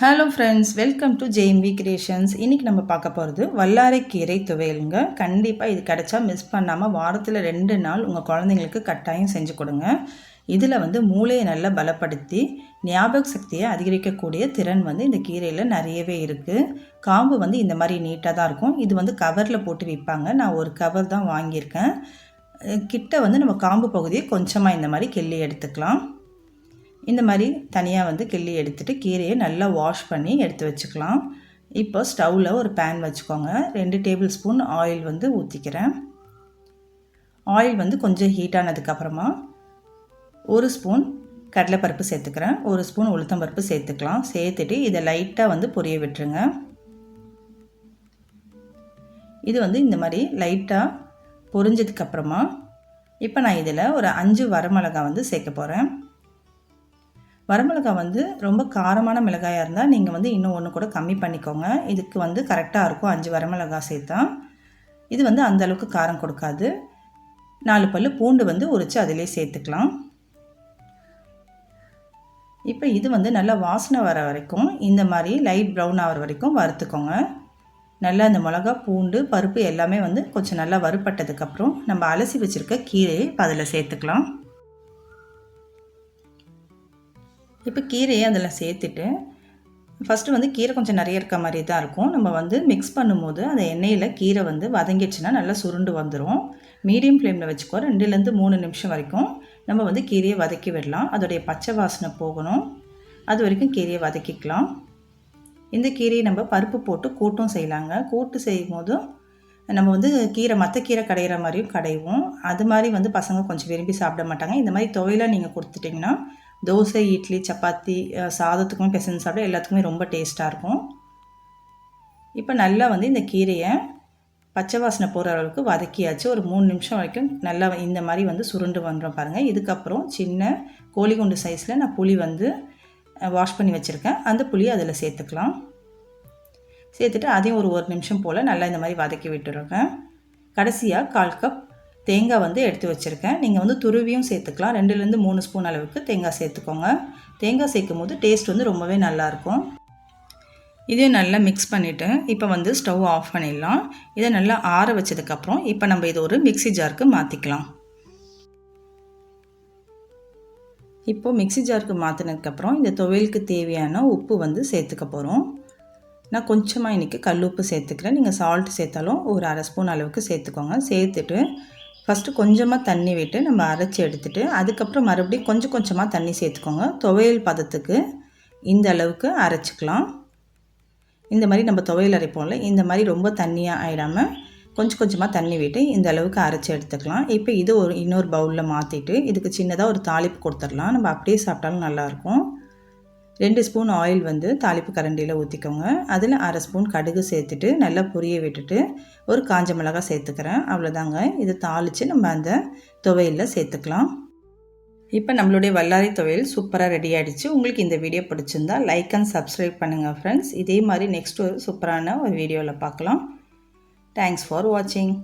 Hello friends welcome to Jainvi creations இன்றைக்கி நம்ம பார்க்க போகிறது வல்லாரைக்கீரை துவையலுங்க. கண்டிப்பாக இது கிடச்சா மிஸ் பண்ணாமல் வாரத்தில் ரெண்டு நாள் உங்கள் குழந்தைங்களுக்கு கட்டாயம் செஞ்சு கொடுங்க. இதில் வந்து மூளையை நல்லா பலப்படுத்தி ஞாபக சக்தியை அதிகரிக்கக்கூடிய திறன் வந்து இந்த கீரையில் நிறையவே இருக்குது காம்பு வந்து இந்த மாதிரி நீட்டாக தான் இருக்கும். இது வந்து கவரில் போட்டு விற்பாங்க. நான் ஒரு கவர் தான் வாங்கியிருக்கேன். கிட்ட வந்து நம்ம காம்பு பகுதியை கொஞ்சமாக இந்த மாதிரி கிள்ளி எடுத்துக்கலாம். இந்த மாதிரி தனியாக வந்து கிள்ளி எடுத்துகிட்டு கீரையை நல்லா வாஷ் பண்ணி எடுத்து வச்சுக்கலாம். இப்போ ஸ்டவ்வில் ஒரு பேன் வச்சுக்கோங்க. ரெண்டு டேபிள் ஸ்பூன் ஆயில் வந்து ஊற்றிக்கிறேன் ஆயில் வந்து கொஞ்சம் ஹீட் ஆனதுக்கப்புறமா ஒரு ஸ்பூன் கடலைப்பருப்பு சேர்த்துக்கிறேன். ஒரு ஸ்பூன் உளுத்தம்பருப்பு சேர்த்துக்கலாம். சேர்த்துட்டு இதை லைட்டாக வந்து பொரிய விட்டுருங்க. இது வந்து இந்த மாதிரி லைட்டாக பொரிஞ்சதுக்கப்புறமா இப்போ நான் இதில் ஒரு அஞ்சு வரமிளகா வந்து சேர்க்க போகிறேன் வரமிளகாய் வந்து ரொம்ப காரமான மிளகாயாக இருந்தால் நீங்கள் வந்து இன்னும் ஒன்று கூட கம்மி பண்ணிக்கோங்க. இதுக்கு வந்து கரெக்டாக இருக்கும். அஞ்சு வரமிளகா சேர்த்தா. இது வந்து அந்தளவுக்கு காரம் கொடுக்காது. நாலு பல் பூண்டு வந்து உரித்து அதிலே சேர்த்துக்கலாம். இப்போ இது வந்து நல்லா வாசனை வர வரைக்கும் இந்த மாதிரி லைட் ப்ரௌன் ஆகிற வரைக்கும் வறுத்துக்கோங்க. நல்லா இந்த மிளகா பூண்டு பருப்பு எல்லாமே வந்து கொஞ்சம் நல்லா வறுப்பட்டதுக்கப்புறம் நம்ம அலசி வச்சுருக்க கீரையை இப்போ அதில் சேர்த்துக்கலாம். இப்போ கீரையை அதில் சேர்த்துட்டு ஃபஸ்ட்டு வந்து கீரை கொஞ்சம் நிறைய இருக்க மாதிரி தான் இருக்கும். நம்ம வந்து மிக்ஸ் பண்ணும்போது அந்த எண்ணெயில் கீரை வந்து வதங்கிடுச்சுன்னா நல்லா சுருண்டு வந்துடும் மீடியம் ஃப்ளேமில் வச்சுக்கோ ரெண்டுலேருந்து மூணு நிமிஷம் வரைக்கும் நம்ம வந்து கீரையை வதக்கி விடலாம். அதோடைய பச்சை வாசனை போகணும். அது வரைக்கும் கீரையை வதக்கிக்கலாம். இந்த கீரையை நம்ம பருப்பு போட்டு கூட்டும் செய்யலாங்க. கூட்டு செய்யும் போதும் நம்ம வந்து கீரை மற்ற கீரை கடையிற மாதிரியும் கடைவோம். அது மாதிரி வந்து பசங்க கொஞ்சம் விரும்பி சாப்பிட மாட்டாங்க. இந்த மாதிரி துவையெல்லாம் நீங்கள் கொடுத்துட்டிங்கன்னா தோசை இட்லி சப்பாத்தி சாதத்துக்குமே பிசைஞ்சு சாப்பிட எல்லாத்துக்குமே ரொம்ப டேஸ்ட்டாக இருக்கும். இப்போ நல்லா வந்து இந்த கீரையை பச்சை வாசனை போகிற அளவுக்கு வதக்கியாச்சு. ஒரு மூணு நிமிஷம் வரைக்கும் நல்லா இந்த மாதிரி வந்து சுருண்டு வந்துடும் பாருங்கள் இதுக்கப்புறம் சின்ன கோழி குண்டு சைஸில் நான் புளி வந்து வாஷ் பண்ணி வச்சுருக்கேன். அந்த புளியை அதில் சேர்த்துக்கலாம். சேர்த்துட்டு அதையும் ஒரு ஒரு நிமிஷம் போல் நல்லா இந்த மாதிரி வதக்கி விட்டுருங்க. கடைசியாக கால் கப் தேங்காய் வந்து எடுத்து வச்சுருக்கேன். நீங்கள் வந்து துருவியும் சேர்த்துக்கலாம். ரெண்டுலேருந்து மூணு ஸ்பூன் அளவுக்கு தேங்காய் சேர்த்துக்கோங்க. தேங்காய் சேர்க்கும் போது டேஸ்ட் வந்து ரொம்பவே நல்லாயிருக்கும் இதையும் நல்லா மிக்ஸ் பண்ணிவிட்டு இப்போ வந்து ஸ்டவ் ஆஃப் பண்ணிடலாம். இதை நல்லா ஆற வச்சதுக்கப்புறம் இப்போ நம்ம இதை ஒரு மிக்சி ஜாருக்கு மாற்றிக்கலாம் இப்போது மிக்சி ஜாருக்கு மாற்றினதுக்கப்புறம் இந்த துவையலுக்கு தேவையான உப்பு வந்து சேர்த்துக்க போகிறோம் நான் கொஞ்சமாக இன்றைக்கி கல் உப்பு சேர்த்துக்கிறேன். நீங்கள் சால்ட் சேர்த்தாலும் ஒரு அரை ஸ்பூன் அளவுக்கு சேர்த்துக்கோங்க. சேர்த்துட்டு ஃபஸ்ட்டு கொஞ்சமாக தண்ணி விட்டு நம்ம அரைச்சி எடுத்துகிட்டு அதுக்கப்புறம் மறுபடியும் கொஞ்சம் கொஞ்சமாக தண்ணி சேர்த்துக்கோங்க. துவையல் பதத்துக்கு இந்த அளவுக்கு அரைச்சிக்கலாம். இந்த மாதிரி நம்ம துவையல் அரைப்போம்ல இந்த மாதிரி ரொம்ப தண்ணியாக ஆகிடாமல் கொஞ்சம் கொஞ்சமாக தண்ணி விட்டு இந்த அளவுக்கு அரைச்சி எடுத்துக்கலாம். இப்போ இது ஒரு இன்னொரு பவுலில் மாற்றிட்டு இதுக்கு சின்னதாக ஒரு தாளிப்பு கொடுத்துடலாம். நம்ம அப்படியே சாப்பிட்டாலும் நல்லாயிருக்கும் ரெண்டு ஸ்பூன் ஆயில் வந்து தாளிப்பு கரண்டியில் ஊற்றிக்கோங்க அதில் அரை ஸ்பூன் கடுகு சேர்த்துட்டு நல்லா பொரிய விட்டுட்டு ஒரு காஞ்ச மிளகா சேர்த்துக்கிறேன். அவ்வளோதாங்க இதை தாளித்து நம்ம அந்த துவையில் சேர்த்துக்கலாம். இப்போ நம்மளுடைய வல்லாரி துவையல் சூப்பராக ரெடி ஆகிடுச்சு உங்களுக்கு இந்த வீடியோ பிடிச்சிருந்தா லைக் அண்ட் சப்ஸ்கிரைப் பண்ணுங்கள் ஃப்ரெண்ட்ஸ் இதே மாதிரி நெக்ஸ்ட் ஒரு சூப்பரான ஒரு வீடியோவில் பார்க்கலாம். தேங்க்ஸ் ஃபார் வாட்சிங்